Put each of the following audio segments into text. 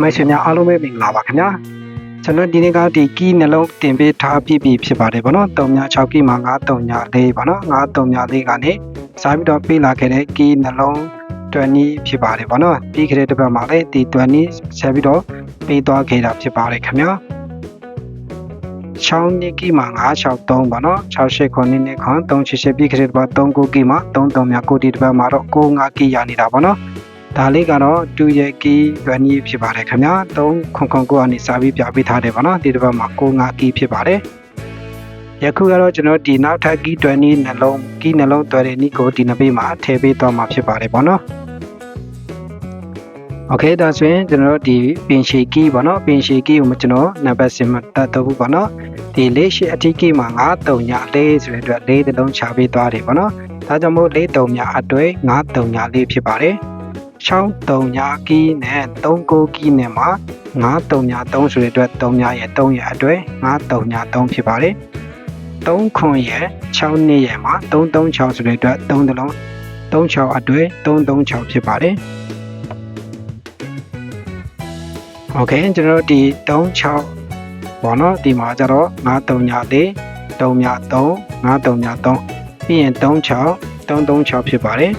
မိတ်ဆွေများအားလုံးပဲမင်္ဂလာပါခင်ဗျာကျွန်တော်ဒီနေ့ကဒီကီးနှလုံးတင်ပေးထားပြပြီဖြစ်ပါတယ်ဗောနော်36ကီးမှာ934ဗောနော်934ကနေစားပြီးတော့ပေးလာခဲ့တဲ့ကီးနှလုံး20ဖြစ်ပါတယ်ဗောနော်ပြီးခဲ့တဲ့တစ်ပတ်မှာလည်းဒီ20ဆက်ပြီးတော့ပေးသွားခဲ့တာဖြစ်ပါတယ်ခင်ဗျာ6နှစ်ကီးမှာ963ဗောနော်68ခုနှစ်နှစ်ခွန်388ပြီးခဲ့တဲ့တစ်ပတ်39ကီးမှာ33မြကိုဒီတစ်ပတ်မှာတော့95ကီးရနေတာဗောနော် ဒါလေးကတော့တူရဲ့ကီဗန်နီဖြစ်ပါတယ်ခင်ဗျာ3ခွန်ခွန်ကိုကနေစာပြီးပြပေးထားတယ်ဗောနော်ဒီတစ်ပတ်မှာ65ကီဖြစ်ပါတယ်ယခုကတော့ကျွန်တော်ဒီနောက်ထပ်ကီ20နှလုံးကီနှလုံးတွေ့တဲ့နီကိုဒီနှစ်ပေးမှာထည့်ပေးသွားမှာဖြစ်ပါတယ်ဗောနော်โอเคဒါဆိုရင်ကျွန်တော်တို့ဒီပင်ရှည်ကီဗောနော်ပင်ရှည်ကီကိုကျွန်တော်နံပါတ်စင်မတတ်တော့ဘူးဗောနော်ဒီလေးရှိအထီးကီမှာ9 3ညလေးဆိုတဲ့အတွက်လေးတစ်လုံးချပေးသွားတယ်ဗောနော်ဒါကြောင့်မို့လေး3ညအတွဲ9 3ညလေးဖြစ်ပါတယ် 6 3ညာကီးနဲ့3ကိုကီးနဲ့မှာ9 3ညာ3ဆိုတဲ့အတွက်3ညာရဲ့3ရဲ့အတွဲ9 3ညာ3ဖြစ်ပါတယ်3ခွန်ရဲ့6နှစ်ရဲ့မှာ3 3 6ဆိုတဲ့အတွက်3တလုံး3 6အတွဲ3 3 6ဖြစ်ပါတယ်โอเคကျွန်တော်တို့ဒီ3 6ဘောနော်ဒီမှာကျတော့9 3ညာ4 3ညာ3 9 3ညာ3ပြီးရင်3 6 3 3 6ဖြစ်ပါတယ်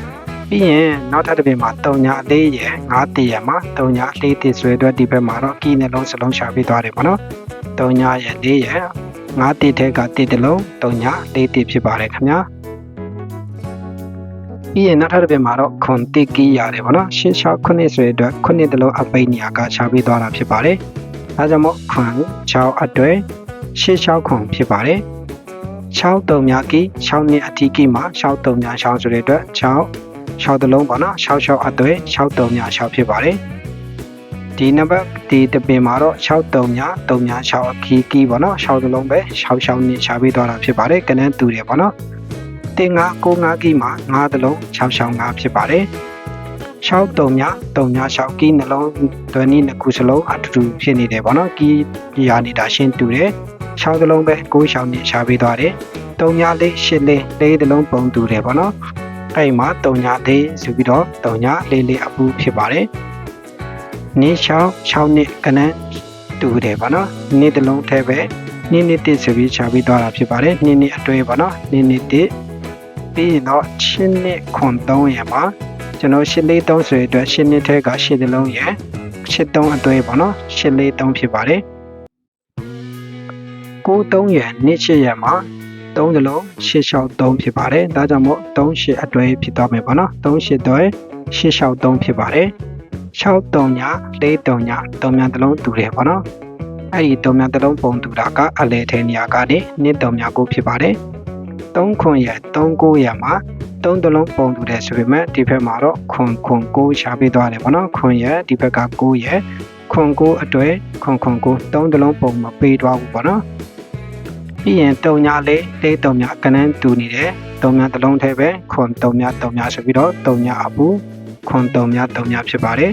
ပြီးရင်နောက်ထပ်တစ်ပြင်မှာ3ညာအသေးရယ်9တည့်ရယ်မှာ3ညာအလေးတည့်ဆွဲအတွက်ဒီဘက်မှာတော့ကီးနှလုံးစလုံးရှာပေးသွားတယ်ပေါ့နော်3ညာရယ်4ရယ်9တည့်ထဲကတည့်တစ်လုံး3ညာ4တည့်ဖြစ်ပါတယ်ခင်ဗျာပြီးရင်နောက်ထပ်တစ်ပြင်မှာတော့ခွန်တည့်ကီးရတယ်ပေါ့နော်ရှင်း6ခုနှစ်ဆွဲအတွက်ခုနှစ်တစ်လုံးအပိတ်နေရာကရှာပေးသွားတာဖြစ်ပါတယ်ဒါကြောင့်မို့ခွန်6အတွဲရှင်း6ခွန်ဖြစ်ပါတယ်6တုံများကီး6နှစ်အထီးကီးမှာ6တုံများ6ဆိုတဲ့အတွက်6 6တလုံးပေါ့နော်6 6အသွဲ6 3ည6ဖြစ်ပါတယ်ဒီနံပါတ်ဒီတပင်မှာတော့6 3ည3ည6အခီးကီးပေါ့နော်6တလုံးပဲ6 6နဲ့ရှာပေးသွားတာဖြစ်ပါတယ်ကနန်းတူတယ်ပေါ့နော်တင်9 9 9ကီးမှာ9တလုံး6 6 5ဖြစ်ပါတယ်6 3ည3ည6ကီးနှလုံးတွယ်နည်းနှစ်ခုစလုံးအတူတူဖြစ်နေတယ်ပေါ့နော်ကီးရာနေတာရှင်းတူတယ်6တလုံးပဲ9 6နဲ့ရှာပေးသွားတယ်3ညလေး8လေးလေးတလုံးပုံတူတယ်ပေါ့နော် အဲ့မှာတုံညာသေးဆိုပြီးတော့တုံညာလေးလေးအပူဖြစ်ပါတယ်။နေ့6 6နှစ်ကနန်းတူတယ်ပါနော်။နေ့တစ်လုံးထဲပဲနေ့နေ့တစ်ဆိုပြီးခြာပြီးသွားတာဖြစ်ပါတယ်။နေ့နေ့အတွဲပါနော်။နေ့နေ့တစ်ပြီးရင်တော့ရှင်းနှစ်ခွန်3ရမှာကျွန်တော်ရှင်းလေး3ဆိုရအတွက်ရှင်းနှစ်ထဲကရှင်းတစ်လုံးရရှင်း3အတွဲပါနော်။ရှင်းလေး3ဖြစ်ပါတယ်။9 3ရနှစ်8ရမှာ 3တလုံး663ဖြစ်ပါတယ်။ဒါကြောင့်မို့38အတွဲဖြစ်သွားမယ်ပေါ့နော်။38တွဲ663ဖြစ်ပါတယ်။63ည43ည3ညတလုံးတူတယ်ပေါ့နော်။အဲ့ဒီ3ညတလုံးပုံတူတာကအလဲထဲနေရာကနေနှစ်3ညကိုဖြစ်ပါတယ်။3ခွန်ရ3ကိုရမှာ3တလုံးပုံတူတယ်ဆိုပေမဲ့ဒီဘက်မှာတော့ခွန်ခွန်ကိုရှားပေးသွားတယ်ပေါ့နော်။ခွန်ရဒီဘက်က9ရခွန်ကိုအတွဲခွန်ခွန်ကို3တလုံးပုံမပေးသွားဘူးပေါ့နော်။ ပြီးရင်တုံညာလေးလေးတုံညာကနန်းတူနေတယ်တုံညာတစ်လုံးထဲပဲခွန်တုံညာတုံညာဆိုပြီးတော့တုံညာအပူခွန်တုံညာတုံညာဖြစ်ပါတယ်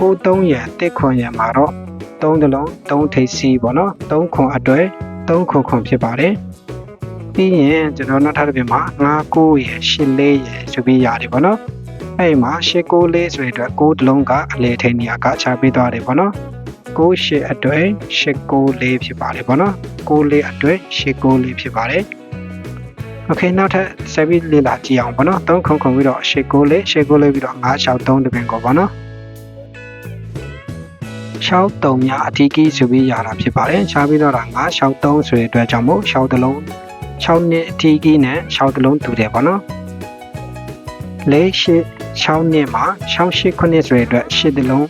ကိုသုံးရတစ်ခွန်ရမှာတော့သုံးတစ်လုံးသုံးထိပ်စီပေါ့နော်သုံးခွန်အတွဲသုံးခွန်ခွန်ဖြစ်ပါတယ်ပြီးရင်ကျွန်တော်နောက်ထပ်တစ်ပြင်မှာ9 9ရ10 4ရဆိုပြီးရတယ်ပေါ့နော်အဲ့ဒီမှာ10 9 4ဆိုတဲ့အတွက်9တစ်လုံးကအလေထိန်နေရာကချပေးသွားတယ်ပေါ့နော် 9 10အတွဲ10 9 4ဖြစ်ပါတယ်ပေါ့နော်6လေးအတွက်ရှစ်6လေးဖြစ်ပါတယ်။ Okay နောက်ထပ်ဆက်ပြီးလေ့လာကြည့်အောင်ပေါ့နော်။3ခုခုပြီးတော့ရှစ်6လေးရှစ်6လေးပြီးတော့9 6 3တပင်ကိုပေါ့နော်။6 3များအထီးကြီးဆိုပြီးရတာဖြစ်ပါတယ်။ခြားပြီးတော့9 6 3ဆိုတဲ့အတွက်ကြောင့်မို့6တလုံး6နှစ်အထီးကြီးနဲ့6တလုံးတူတယ်ပေါ့နော်။၄ရှစ်6နှစ်မှာ6 8ခုနှစ်ဆိုတဲ့အတွက်8တလုံး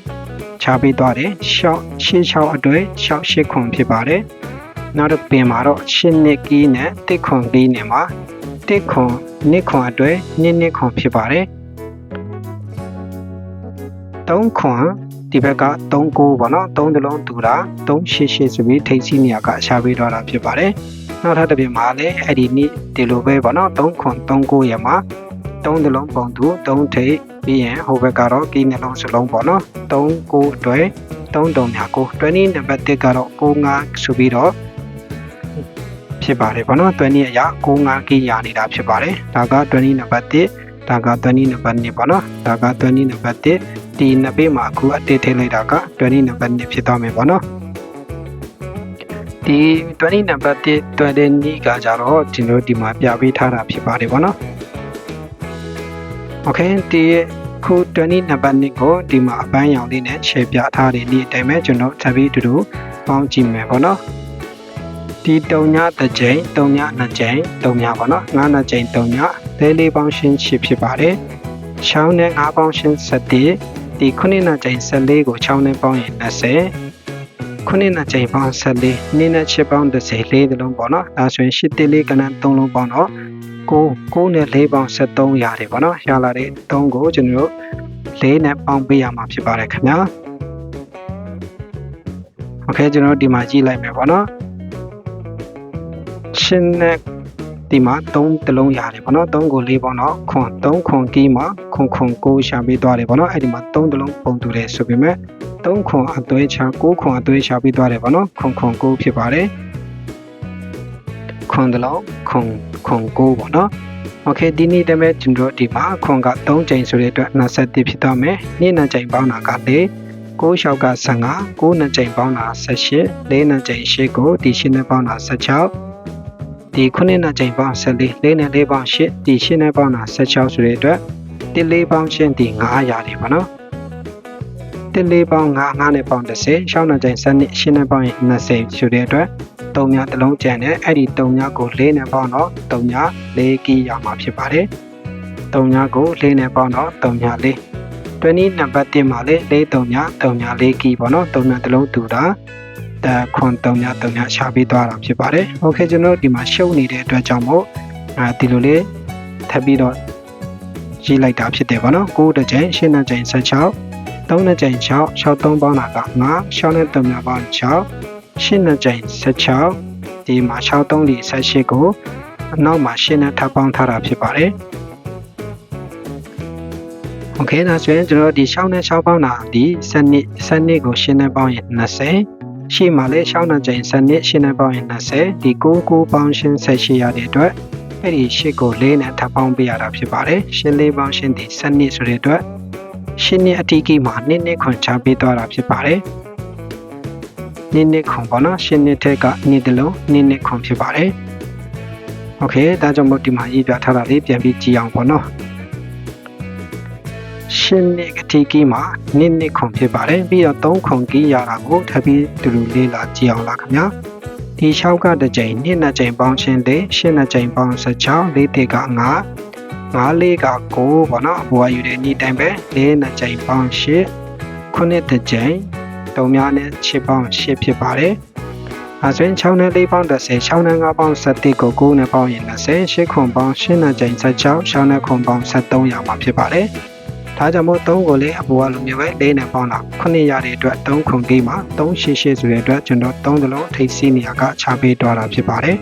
ခြားပေးသွားတယ်။6 8 6အတွက်6 8ခွန်ဖြစ်ပါတယ်။နောက်တစ်ပင်မှာတော့ရှင်းနှစ်ကီးနဲ့တစ်ခွန်ကီးနဲ့မှာတစ်ခွန်နှစ်ခွန်အတွဲနှစ်နှစ်ခွန်ဖြစ်ပါတယ်သုံးခွန်ဒီဘက်က3ကိုပေါ့နော်3တလုံးတူတာ388ဆိုပြီးထိပ်စီးနေရာကရှာပေးတော့တာဖြစ်ပါတယ်နောက်ထပ်တစ်ပင်မှာလည်းအဲ့ဒီနေ့ဒီလိုပဲပေါ့နော်3ခွန်3ကိုရမှာ3တလုံးပုံတူ3ထိပ် ပြီးရင်ဟိုဘက်ကတော့ကီးနှလုံးစလုံးပေါ့နော်3ကိုအတွဲ3တုံညာကို20နံပါတ်1ကတော့95ဆိုပြီးတော့ဖြစ်ပါတယ်ပေါ့နော်20အရာ95ကီရာနေတာဖြစ်ပါတယ်ဒါက20နံပါတ်1ဒါက20နံပါတ်2ပေါ့နော်ဒါက20နံပါတ်1ဒီနှစ်ပေးမှာအခုအတစ်ထည့်လိုက်တာက20နံပါတ်1ဖြစ်သွားမယ်ပေါ့နော်ဒီ20နံပါတ်1တွဲတဲ့နေ့ကကြတော့ကျွန်တော်ဒီမှာပြပေးထားတာဖြစ်ပါတယ်ပေါ့နော် okay ဒီရဲ့ခု20နံပါတ်1ကိုဒီမှာအပန်းရောင်လေးနဲ့ share ပြထားတယ်ဒီအတိုင်းပဲကျွန်တော်ထပ်ပြီးတူတူပေါင်းကြည့်မယ်ပေါ့နော်ဒီတုံညာတစ်ကြိမ်တုံညာနှစ်ကြိမ်တုံညာပေါ့နော်ငါးနှစ်ကြိမ်တုံညာလေးလေးပေါင်းရှင်းချဖြစ်ပါတယ်ချောင်းနဲ့ငါးပေါင်းရှင်း7ဒီခုနှစ်နှစ်ကြိမ်14ကိုချောင်းနဲ့ပေါင်းရင်20ခုနှစ်နှစ်ကြိမ်ပေါင်း14နှစ်နဲ့ချစ်ပေါင်း14လေးတလုံးပေါ့နော်ဒါဆိုရင်8တလေးကဏ္ဍ3လုံးပေါင်းတော့ 9 9နဲ့4ပေါင်း73ရတယ်ပေါ့နော်ရလာတဲ့3ကိုကျွန်တော်တို့4နဲ့ပေါင်းပေးရမှာဖြစ်ပါတယ်ခင်ဗျာโอเคကျွန်တော်တို့ဒီမှာကြည့်လိုက်မယ်ပေါ့နော်ရှင်းနဲ့ဒီမှာ3တလုံးရတယ်ပေါ့နော်3ကို4ပေါ့နော်ခွန်3ခွန်ကီးမှာခွန်ခွန်9ရှာပေးသွားတယ်ပေါ့နော်အဲ့ဒီမှာ3တလုံးပုံတူတယ်ဆိုပေမဲ့3ခွန်အသွေးချ9ခွန်အသွေးရှာပေးသွားတယ်ပေါ့နော်ခွန်ခွန်9ဖြစ်ပါတယ် ခွန်တလုံးခွန်ခွန်9ပေါ့နော်โอเคဒီနေ့တည်းမဲ့ကျွန်တော်ဒီမှာခွန်က3ချိန်ဆိုတဲ့အတွက်21ဖြစ်သွားမယ်နေ့နှစ်ချိန်ပေါင်းတာက4 6လျှောက်က15 9နှစ်ချိန်ပေါင်းတာ18 4နှစ်ချိန်8ကိုဒီ8နှစ်ပေါင်းတာ16ဒီ9နှစ်ချိန်ပေါင်း14 4နဲ့4ပေါင်း8ဒီ8နဲ့ပေါင်းတာ16ဆိုတဲ့အတွက်1 4ပေါင်းရှင်းဒီ9ရတယ်ပါနော်1 4ပေါင်း9 9နဲ့ပေါင်း30 6နှစ်ချိန်7နှစ်8နဲ့ပေါင်းရင်20ဆိုတဲ့အတွက် 3ညတစ်လုံးကျန်တယ်အဲ့ဒီ3ညကို4နဲ့ပေါင်းတော့3ည4ကီရမှာဖြစ်ပါတယ်3ညကို4နဲ့ပေါင်းတော့3ည4 20နံပါတ်1မှာလေ43ည3ည4ကီပေါ့နော်3ညတစ်လုံးတူတာတခွန်3ည3ညရှာပေးသွားတာဖြစ်ပါတယ်โอเคကျွန်တော်ဒီမှာရှုပ်နေတဲ့အတွက်ကြောင့်မို့အဲဒီလိုလေးထပ်ပြီးတော့ရေးလိုက်တာဖြစ်တယ်ပေါ့နော်9တစ်ချိန်10တစ်ချိန်16 3နှစ်ချိန်6 6 3ပေါင်းတာက9 6နဲ့3များပေါင်း6 8နှစ်ချိန်16ဒီမှာ6 3ဒီ18ကိုအနောက်မှာ8နဲ့ထပ်ပေါင်းထားတာဖြစ်ပါတယ်โอเคဒါဆိုရင်ကျွန်တော်ဒီ6နဲ့6ပေါင်းတာဒီ7နှစ်7နှစ်ကို8နဲ့ပေါင်းရင်20ရှေ့မှာလည်း6နှစ်ချိန်7နှစ်8နဲ့ပေါင်းရင်20ဒီ9 9ပေါင်းရှင်း18ရတဲ့အတွက်အဲ့ဒီ8ကို4နဲ့ထပ်ပေါင်းပေးရတာဖြစ်ပါတယ်ရှင်း4ပေါင်းရှင်းဒီ7နှစ်ဆိုတဲ့အတွက်ရှင်းနှစ်အတိကိမှာနှစ်နှစ်ခွန်ချပေးသွားတာဖြစ်ပါတယ် နှစ်နှစ်ခွန်ပေါ့နော်ရှင်းနှစ်ထက်ကနှစ်တလုံးနှစ်နှစ်ခွန်ဖြစ်ပါတယ်โอเคဒါကြောင့်မို့ဒီမှာရေးပြထားတာလေးပြန်ပြီးကြည့်အောင်ပေါ့နော်ရှင်းနှစ်အထိကီးမှာနှစ်နှစ်ခွန်ဖြစ်ပါတယ်ပြီးတော့သုံးခွန်ကီးရတာကိုထပ်ပြီးတူတူလေးလာကြည့်အောင်လားခင်ဗျာဒီ6ကတစ်ကြိမ်နှစ်နှစ်ကြိမ်ပေါင်းချင်းလေးရှင်းနှစ်ကြိမ်ပေါင်း16လေးတစ်က9 9လေးက9ပေါ့နော်အပေါ်ကယူတဲ့နေ့တိုင်းပဲလေးနှစ်ကြိမ်ပေါင်း8ခုနှစ်တစ်ကြိမ် တုံများနဲ့6ပေါင်း8ဖြစ်ပါတယ်အဲဆိုရင်6နဲ့4ပေါင်း30 6နဲ့5ပေါင်း7ကို9နဲ့ပေါင်းရင်20 8ခွန်ပေါင်း8နဲ့ကြိမ်16 6နဲ့ခွန်ပေါင်း73ရမှာဖြစ်ပါတယ်ဒါကြောင့်မို့3ကိုလည်းအပေါ်ကလိုမျိုးပဲ၄နဲ့ပေါင်းတာ9ရတဲ့အတွက်3ခွန်ကြီးမှာ388ဆိုတဲ့အတွက်ကျွန်တော်3တလုံးထိပ်စီးနေရာကချပေးသွားတာဖြစ်ပါတယ်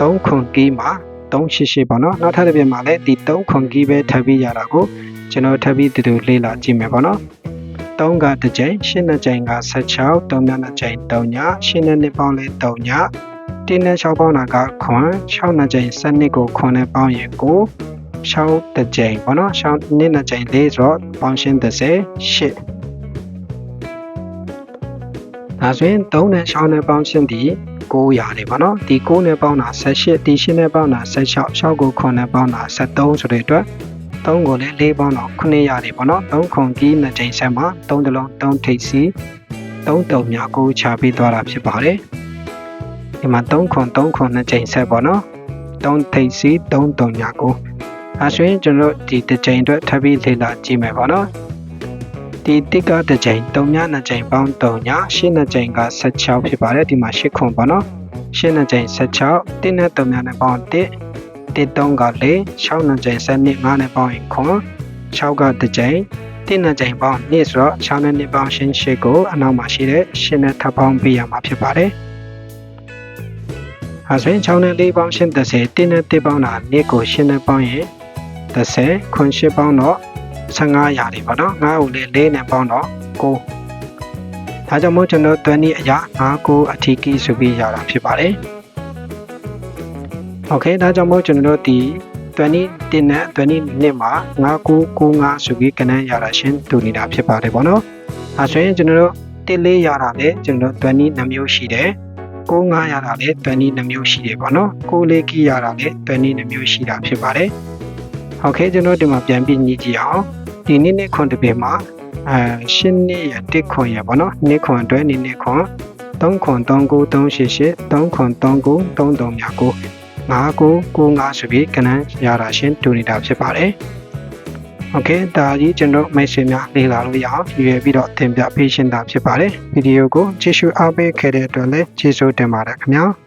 3ခွန်ကြီးမှာ388ပေါ့နော်နောက်ထပ်တစ်ပြက်မှာလည်းဒီ3ခွန်ကြီးပဲထပ်ပြီးရတာကိုကျွန်တော်ထပ်ပြီးတူတူလေးလာကြည့်မယ်ပေါ့နော် 3ကတစ်ကြိမ်8နှစ်ကြိမ်က16 3နှစ်နှစ်ကြိမ်3ည8နှစ်နှစ်ပေါင်းလဲ3ညတင်းနဲ့6ပေါင်းတာကခွန်6နှစ်ကြိမ်7နှစ်ကိုခွန်နဲ့ပေါင်းရင်9 6တစ်ကြိမ်ပေါ့နော်6နှစ်နှစ်ကြိမ်၄ဆိုတော့ပေါင်းရှင်း30 8ဒါဆိုရင်3နဲ့6နဲ့ပေါင်းရှင်းဒီ9ရတယ်ပေါ့နော်ဒီ9နဲ့ပေါင်းတာ18ဒီ8နဲ့ပေါင်းတာ16 6ကို9နဲ့ပေါင်းတာ73ဆိုတဲ့အတွက် 3ကိုလည်း4ပေါင်းတော့9ရတယ်ပေါ့နော်3ခွန်ကြီးနှစ်ကြိမ်ဆက်မှာ3တလုံး3ထိပ်စီ3တုံများကိုချပေးသွားတာဖြစ်ပါတယ်ဒီမှာ3ခွန်3ခွန်နှစ်ကြိမ်ဆက်ပေါ့နော်3ထိပ်စီ3တုံများကိုအဲဆိုရင်ကျွန်တော်ဒီတစ်ကြိမ်အတွက်ထပ်ပြီးလေ့လာကြည့်မယ်ပေါ့နော်ဒီတစ်ကတစ်ကြိမ်3ညနှစ်ကြိမ်ပေါင်း3ည8နှစ်ကြိမ်က16ဖြစ်ပါတယ်ဒီမှာ8ခွန်ပေါ့နော်8နှစ်ကြိမ်16တစ်နဲ့3ညနဲ့ပေါင်း1 တစ်3က4 6နှစ်ကြိမ်7နှစ်5နဲ့ပေါင်းရင်ခွန်6ကတစ်ကြိမ်တစ်နှစ်ကြိမ်ပေါင်း2ဆိုတော့6နဲ့2ပေါင်းရှင်း8ကိုအနောက်မှာရှိတဲ့8နဲ့ထပ်ပေါင်းပေးရမှာဖြစ်ပါတယ်အဲဆိုရင်6နဲ့4ပေါင်းရှင်း30တစ်နဲ့1ပေါင်းတာ2ကို8နဲ့ပေါင်းရင်30ခွန်8ပေါင်းတော့15ရာတွေပေါ့နော်9ကိုလည်း4နဲ့ပေါင်းတော့9ဒါကြောင့်မို့ကျွန်တော်20အရာ9ကိုအထီးကြီးဆိုပြီးရတာဖြစ်ပါတယ် โอเคဒါကြောင့်မို့ကျွန်တော်တို့ဒီ တွန်းနီးတင်နဲ့တွန်းနီးနှစ်မှာ9995ဆိုပြီးကဏ္ဍရတာရှင်းတူနေတာဖြစ်ပါတယ်ပေါ့နော်အဲဆိုရင်ကျွန်တော်တို့တစ်လေးရတာလေကျွန်တော်တို့တွန်းနီးနှမျိုးရှိတယ်95ရတာလေတွန်းနီးနှမျိုးရှိတယ်ပေါ့နော်6လေးကီရတာလေတွန်းနီးနှမျိုးရှိတာဖြစ်ပါတယ်ဟုတ်ကဲ့ကျွန်တော်ဒီမှာပြန်ပြီးညှိကြည့်အောင်ဒီနေ့နေ့ခွန်တစ်ပေမှာအဲရှင်းနေ့ရတစ်ခွန်ရပေါ့နော်နေ့ခွန်အတွက်နေ့နေ့ခွန်3ခွန်3938 3ခွန်39 3359 5995ဆိုပြီးကဏ္ဍရတာရှင်းတူနေတာဖြစ်ပါတယ်။ Okay ဒါကြီးကျွန်တော်မိတ်ဆွေများလေ့လာလို့ရအောင်ရည်ရွယ်ပြီးတော့သင်ပြပေးရှင်းတာဖြစ်ပါတယ်။ဗီဒီယိုကိုကြည့်ရှုအားပေးခဲ့တဲ့အတွက်လည်းကျေးဇူးတင်ပါတယ်ခင်ဗျာ။